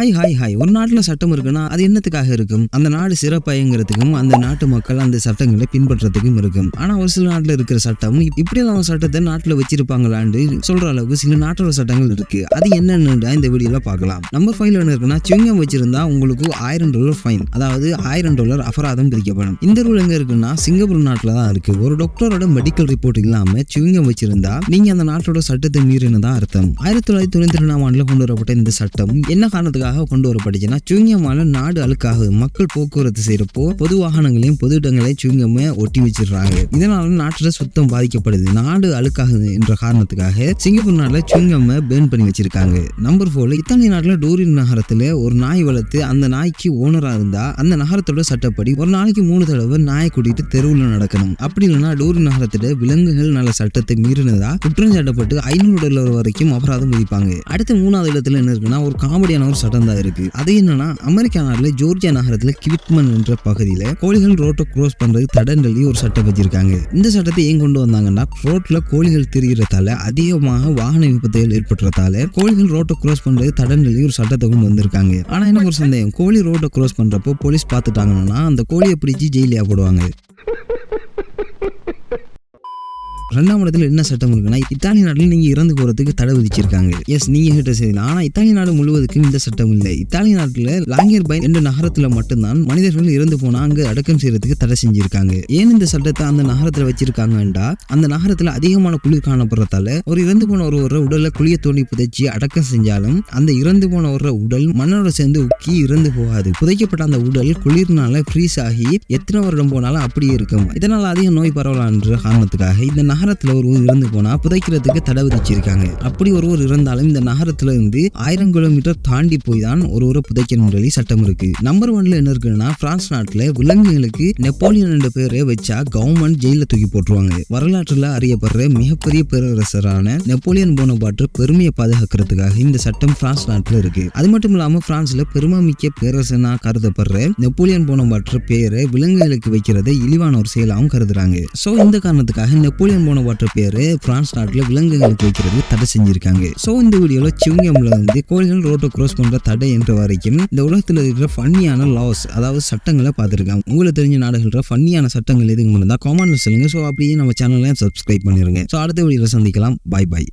Hi hi hi ஒரு நாட்டில் சட்டம் இருக்குன்னா அது என்னத்துக்காக இருக்கும்? அந்த நாடு சிறப்பாயங்கிறதுக்கும் அந்த நாட்டு மக்கள் அந்த சட்டங்களை பின்பற்றதுக்கும் இருக்கும். ஆனா ஒரு சில நாட்டில் இருக்கிற சட்டம் இப்படியெல்லாம் சட்டத்தை நாட்டில் வச்சிருப்பாங்களான்னு சொல்ற அளவுக்கு சில நாட்டோட சட்டங்கள் இருக்கு. அது என்னன்னு இந்த வீடியோல பார்க்கலாம். நம்பர் ஃபைவ்ல என்ன இருக்குன்னா சிங்கம் வச்சிருந்தா உங்களுக்கு ஆயிரம் டாலர் ஃபைன் அதாவது ஆயிரம் டாலர் அபராதம் பிரிக்கப்படும் இந்த ரூல் எங்க இருக்குன்னா சிங்கப்பூர் நாட்டில் தான் இருக்கு. ஒரு டாக்டரோட மெடிக்கல் ரிப்போர்ட் இல்லாம சிங்கம் வச்சிருந்தா நீங்க அந்த நாட்டோட சட்டத்தை மீறினதான் அர்த்தம். ஆயிரத்தி தொள்ளாயிரத்தி தொண்ணூத்தி ரெண்டாம் ஆண்டுல கொண்டு வரப்பட்ட இந்த சட்டம் என்ன காரணத்துக்காக கொண்டு வரப்பட்டுச்சுன்னா சுங்கமால நாடு அழுக்காகுது மக்கள் போக்குவரத்து செய்யறப்போ பொது வாகனங்களையும் பொது இடங்களையும் சுங்கமே ஒட்டி வச்சிடுறாங்க. இதனால நாட்டுல சுத்தம் பாதிக்கப்படுது. நாடு அழுக்காகுது என்ற காரணத்துக்காக சிங்கப்பூர் நாட்டில் சுங்கம்மை பேன் பண்ணி வச்சிருக்காங்க. நம்பர் ஃபோர்ல இத்தாலி நாட்டில் டோரின் நகரத்தில் ஒரு நாய் வளர்த்து அந்த நாய்க்கு ஓனரா இருந்தா அந்த நகரத்தோட சட்டப்படி ஒரு நாளைக்கு மூணு தடவை நாயை கூட்டிட்டு தெருவில் நடக்கணும். அப்படி இல்லைன்னா டோரின் நகரத்தில் விலங்குகள் நல்ல சட்டத்தை மீறினதா குற்றம் சாட்டப்பட்டு ஐநூறு டாலர் வரைக்கும் அபராதம் விதிப்பாங்க. அடுத்த மூணாவது இடத்துல என்ன இருக்குன்னா ஒரு காமெடியான ஒரு சட்டம் தான் இருக்கு. அது என்னன்னா அமெரிக்கா நாட்டில் ஜோர்ஜியா நகரத்தில் கிவிட்மன் என்ற பகுதியில் கோழிகள் ரோட்டை க்ரோஸ் பண்றது தடன்றி ஒரு சட்டம் வச்சிருக்காங்க. இந்த சட்டத்தை ஏன் கொண்டு வந்தாங்கன்னா ரோட்ல கோழிகள் திரிகிறதால அதிகமாக வாகன விபத்துகள் ஏற்படுறதால கோழிகள் ரோட்டை க்ரோஸ் பண்றது தடன்றி ஒரு சட்டத்தை கொண்டு வந்திருக்காங்க. ஆனா என்ன ஒரு சந்தேகம். கோழி ரோட்டை க்ரோஸ் பண்றப்போ போலீஸ் பார்த்துட்டாங்கன்னா அந்த கோழியை பிடிச்சி ஜெயிலியா போடுவாங்க. ரெண்டாம் இடத்துல என்ன சட்டம் இருக்குன்னா இத்தாலி நாட்டில் நீங்கள் இறந்து போகிறதுக்கு தடை விதிச்சிருக்காங்க. எஸ் நீங்க கிட்ட சரி ஆனால் இத்தாலி நாடு முழுவதுக்கும் இந்த சட்டம் இல்லை. இத்தாலி நாட்டில் லாங்கியர் பை என்ற நகரத்தில் மட்டும்தான் மனிதர்கள் இறந்து போனால் அங்கே அடக்கம் செய்யறதுக்கு தடை செஞ்சிருக்காங்க. ஏன் இந்த சட்டத்தை அந்த நகரத்தில் வச்சிருக்காங்கன்றா அந்த நகரத்தில் அதிகமான குளிர் காணப்படுறதால ஒரு இறந்து போன ஒருவரை உடலை குளிய தோண்டி புதைச்சி அடக்கம் செஞ்சாலும் அந்த இறந்து போன ஒரு உடல் மண்ணோட சேர்ந்து உக்கி இறந்து போகாது. புதைக்கப்பட்ட அந்த உடல் குளிர்னால ஃப்ரீஸ் ஆகி எத்தனை வருடம் போனாலும் அப்படியே இருக்கும். இதனால் அதிக நோய் பரவலான்ற காரணத்துக்காக இந்த நகரத்துல ஒருவர் இறந்து போனா புதைக்கிறதுக்கு தடை விதிச்சிருக்காங்க. அப்படி ஒருவர் இறந்தாலும் இந்த நகரத்துல இருந்து ஆயிரம் கிலோமீட்டர் தாண்டி போய் தான் ஒருவரை புதைக்கணும் சொல்லி சட்டம் இருக்கு. நம்பர் ஒன்ல என்ன இருக்குன்னா பிரான்ஸ் நாட்டுல விலங்குகளுக்கு நெப்போலியன் என்ற பேரை வச்சா கவர்மெண்ட் ஜெயில தூக்கி போட்டுருவாங்க. வரலாற்றுல அறியப்படுற மிகப்பெரிய பேரரசரான நெப்போலியன் போனபாட்டு பெருமையை பாதுகாக்கிறதுக்காக இந்த சட்டம் பிரான்ஸ் நாட்டுல இருக்கு. அது மட்டும் இல்லாம பிரான்ஸ்ல பெருமைமிக்க பேரரசனா கருதப்படுற நெப்போலியன் போனபாட்டு பேரை விலங்குகளுக்கு வைக்கிறத இழிவான ஒரு செயலாகவும் கருதுறாங்க. சோ இந்த காரணத்துக்காக நெப்போலியன் போனபாற்று பேரு பிரான்ஸ் நாட்டில் விலங்குகளுக்கு வைக்கிறது தடை செஞ்சிருக்காங்க. ஸோ இந்த வீடியோல சிவங்கம்ல வந்து கோழிகள் ரோட்டை க்ரோஸ் பண்ற தடை என்ற வரைக்கும் இந்த உலகத்தில் இருக்கிற ஃபன்னியான லாஸ் அதாவது சட்டங்களை பார்த்துருக்காங்க. உங்களுக்கு தெரிஞ்ச நாடுகள ஃபன்னியான சட்டங்கள் எதுவும் இருந்தால் காமெண்ட்ல சொல்லுங்க. ஸோ அப்படியே நம்ம சேனலை சப்ஸ்கிரைப் பண்ணிருங்க. ஸோ அடுத்த வீடியோல சந்திக்கலாம். பாய் பாய்